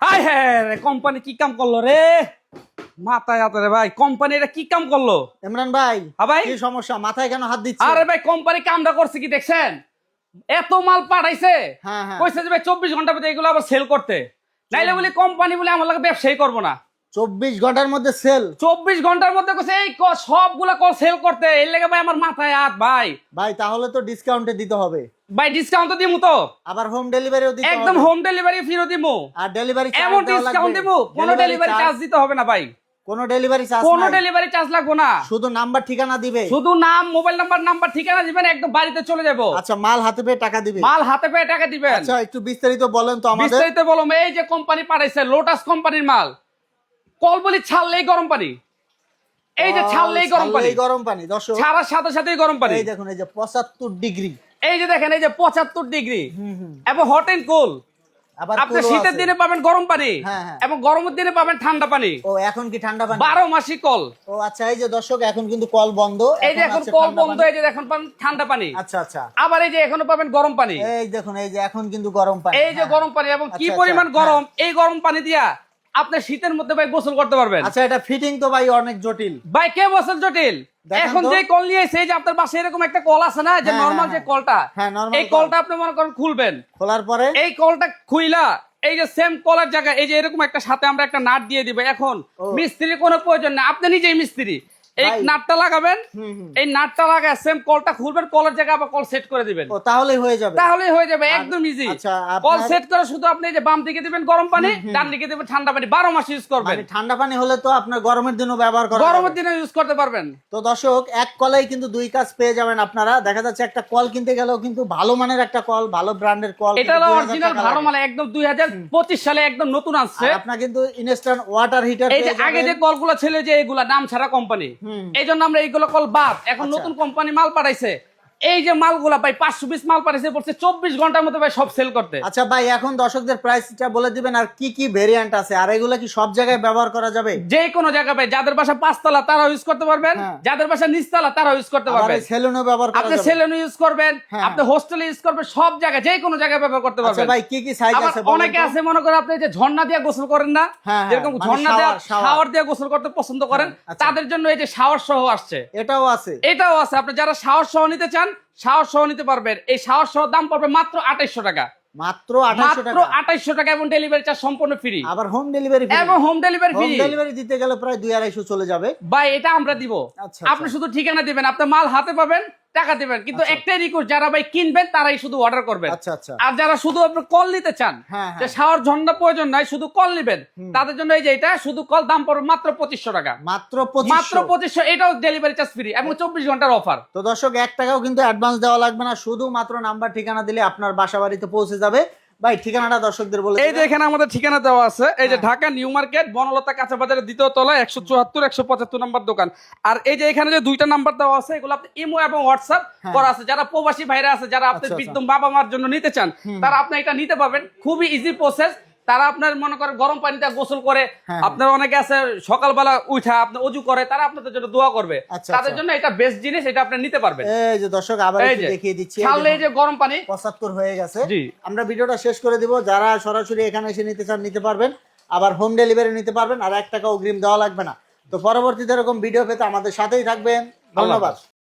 High হ্যাঁ company কি কাম করল রে? মাথায় হাতে রে ভাই কোম্পানি এটা কি কাম করল? ইমরান ভাই হ্যাঁ ভাই? কি সমস্যা? মাথায় কেন হাত দিচ্ছে আরে ভাই কোম্পানি কামটা করছে কি দেখছেন? এত মাল পাঠাইছে। হ্যাঁ হ্যাঁ। কইছে যে ভাই চব্বিশ ঘণ্টার ভিতরে এগুলো আবার সেল করতে। নাইলে বলি কোম্পানি বলে আমার লাগে ব্যবসায়ী করব না। চব্বিশ ঘণ্টার মধ্যে সেল চব্বিশ ঘণ্টার মধ্যে এই সবগুলা কল সেল করতে। এর লেগে ভাই আমার মাথায় হাত ভাই। ভাই তাহলে তো ডিসকাউন্টে দিতে হবে। ভাই ডিসকাউন্ট তো দিমু তো। আবার হোম ডেলিভারিও দিতে একদম হোম ডেলিভারি দিমু। আর ডেলিভারি এমন ডিসকাউন্ট দিমু কোনো ডেলিভারি চার্জ দিতে হবে না ভাই। কোনো ডেলিভারি চার্জ কোনো ডেলিভারি চার্জ লাগবো না। শুধু নাম্বার ঠিকানা দিবে। শুধু নাম মোবাইল নাম্বার নাম্বার ঠিকানা দিবেন একদম বাড়িতে চলে যাব। আচ্ছা মাল হাতে পেয়ে টাকা দিবে। মাল হাতে পেয়ে টাকা দিবেন। আচ্ছা একটু বিস্তারিত বলেন তো আমাদের। বিস্তারিত বলুন এই যে কোম্পানি পাঠাইছে লোটাস কোম্পানির মাল। কল বলি ছাড়লেই গরম পানি এই যে ছাড়লেই গরম পানি গরম পানি দর্শক ছাড়ার সাথে সাথেই গরম পানি এই দেখুন এই যে পঁচাত্তর ডিগ্রি এই যে দেখেন এই যে পঁচাত্তর ডিগ্রি এবং হট এন্ড কুল আপনি শীতের দিনে পাবেন গরম পানি হ্যাঁ, হ্যাঁ। এবং গরমের দিনে পাবেন ঠান্ডা পানি ও এখন কি ঠান্ডা পানি বারো মাসি কল ও আচ্ছা এই যে দর্শক এখন কিন্তু কল বন্ধ এই যে এখন কল বন্ধ এই যে এখন পাবেন ঠান্ডা পানি আচ্ছা আচ্ছা আবার এই যে এখনও পাবেন গরম পানি এই দেখুন এই যে এখন কিন্তু গরম পানি এই যে হ্যাঁ। গরম পানি এবং কি আচ্ছা, পরিমাণ আচ্ছা, গরম এই গরম পানি দিয়া আপনি শীতের মধ্যে ভাই গোসল করতে পারবেন। আচ্ছা এটা ফিটিং তো ভাই অনেক জটিল। ভাই কে গোসল জটিল? এখন যে কল নিয়ে এসে যে আপনার পাশে এরকম একটা কল আছে না যে হ্যাঁ, নরমাল হ্যাঁ, যে কলটা হ্যাঁ, এই কলটা আপনি মনে করেন খুলবেন। খোলার পরে? এই কলটা খুইলা এই যে সেম কলার জায়গা এই যে এরকম একটা সাথে আমরা একটা নাট দিয়ে দিব। এখন। মিস্ত্রির কোনো প্রয়োজন না আপনি নিজেই মিস্ত্রি। এই নাটটা লাগাবেন। এই নাটটা লাগায় সেম কলটা খুলবেন কলের জায়গায় আবার কল সেট করে দিবেন। ও তাহলেই হয়ে যাবে। তাহলেই হয়ে যাবে একদম ইজি কল সেট করে শুধু আপনি যে বাম দিকে দিবেন গরম পানি ডান দিকে দিবেন ঠান্ডা পানি বারো মাস ইউজ করবেন। মানে ঠান্ডা পানি হলে তো আপনার গরমের দিনও ব্যবহার করা গরমের। দিনে ইউজ করতে পারবেন। তো দর্শক এক কলেই কিন্তু দুই কাজ পেয়ে যাবেন আপনারা। দেখা যাচ্ছে একটা কল কিনতে গেলেও কিন্তু ভালো মানের একটা কল ভালো ব্র্যান্ডের কল এটা অরিজিনাল ভালো মাল একদম দুই হাজার পঁচিশ সালে একদম নতুন আসছে। আপনার কিন্তু ইনস্ট্যান্ট ওয়াটার হিটার এই যে আগে যে কলগুলো ছিল যে এগুলা নাম ছাড়া কোম্পানি। এই জন্য আমরা এইগুলো কল বাদ। এখন আচ্ছা। নতুন কোম্পানি মাল পাঠাইছে। এই যে মালগুলা ভাই পাঁচশো পিস মাল পাঠাইছে বলছে চব্বিশ ঘণ্টার মধ্যে ভাই সব সেল করতে আচ্ছা ভাই এখন দর্শকদের প্রাইসটা বলে দিবেন আর কি কি ভেরিয়েন্ট আছে আর এগুলো কি সব জায়গায় ব্যবহার করা যাবে যে কোনো জায়গা ভাই যাদের বাসা পাঁচতলা তারা ইউজ করতে পারবেন হ্যাঁ। যাদের বাসা নিচতলা তারা ইউজ করতে পারবেন সেলুনও ব্যবহার আপনি সেলুন ইউজ করবেন হ্যাঁ। আপনি হোস্টেলে ইউজ করবেন সব জায়গায় যে কোনো জায়গায় ব্যবহার করতে আচ্ছা পারবেন ভাই কি কি সাইজ আছে অনেকে আছে মনে করেন আপনি যে ঝর্ণা দিয়ে গোসল করেন না হ্যাঁ, যেরকম মানে ঝর্ণা দিয়ে। শাওয়ার দিয়ে গোসল করতে পছন্দ করেন আচ্ছা। তাদের জন্য এই যে শাওয়ার সহ আসছে এটাও আছে এটাও আছে আপনি যারা শাওয়ার সহ নিতে চান শাওয়ার সহ নিতে পারবেন। এই সাহস সহ দাম পড়বে মাত্র আঠাইশো টাকা। মাত্র মাত্র টাকা। টাকা এবং ডেলিভারি চার্জ সম্পূর্ণ ফ্রি আবার হোম ডেলিভারি এবং হোম ডেলিভারি ফ্রি ডেলিভারি দিতে গেলে প্রায় দুই আড়াইশো চলে যাবে। ভাই এটা আমরা দিব। আচ্ছা, আপনি শুধু ঠিকানা দিবেন আপনার মাল হাতে পাবেন। টাকা দিবেন। কিন্তু একটাই রিকোয়েস্ট যারা ভাই কিনবেন তারাই শুধু অর্ডার করবেন। আচ্ছা আচ্ছা। আর যারা শুধু আপনি কল নিতে চান হ্যাঁ, যে হ্যাঁ। শাওয়ার ঝর্ণা প্রয়োজন নাই শুধু কল নিবেন। তাদের জন্য এই যে এটা শুধু কল দাম পড়বে মাত্র পঁচিশশো টাকা। মাত্র মাত্র পঁচিশশো। পঁচিশশো এটাও ডেলিভারি চার্জ ফ্রি এবং চব্বিশ ঘণ্টার অফার তো দর্শক এক টাকাও কিন্তু অ্যাডভান্স দেওয়া লাগবে না শুধু মাত্র নাম্বার ঠিকানা দিলে আপনার বাসা বাড়িতে পৌঁছে যাবে। ভাই ঠিকানাটা দর্শকদের বলে এই যে এখানে আমাদের ঠিকানা দেওয়া আছে এই যে ঢাকা নিউ মার্কেট বনলতা কাঁচা বাজারের দ্বিতীয় তলায় একশো চুয়াত্তর একশো পঁচাত্তর নম্বর দোকান। আর এই যে এখানে যে দুইটা নাম্বার দেওয়া আছে এগুলো আপনি ইমো এবং হোয়াটসঅ্যাপ হ্যাঁ। করা আছে। যারা প্রবাসী ভাইরা আছে যারা আপনার আচ্ছা, বৃদ্ধ বাবা মার জন্য নিতে চান তারা আপনি এটা নিতে পারবেন। খুবই ইজি প্রসেস তারা আপনার মনে করেন গরম পানিতে গোসল করে হ্যাঁ। আপনার অনেকে আছে সকালবেলা উঠা আপনি অজু করে তারা আপনাদের জন্য দোয়া করবে। আচ্ছা, তাদের আচ্ছা। জন্য এটা বেস্ট জিনিস এটা আপনি নিতে পারবেন। এই যে দর্শক আবার দেখিয়ে দিচ্ছি। যে এই যে গরম পানি। পঁচাত্তর হয়ে গেছে। আমরা ভিডিওটা শেষ করে দিব। যারা সরাসরি এখানে এসে নিতে চান নিতে পারবেন। আবার হোম ডেলিভারি নিতে পারবেন আর এক টাকা অগ্রিম দেওয়া লাগবে না। তো পরবর্তীতে এরকম ভিডিও পেতে আমাদের সাথেই থাকবেন। ধন্যবাদ।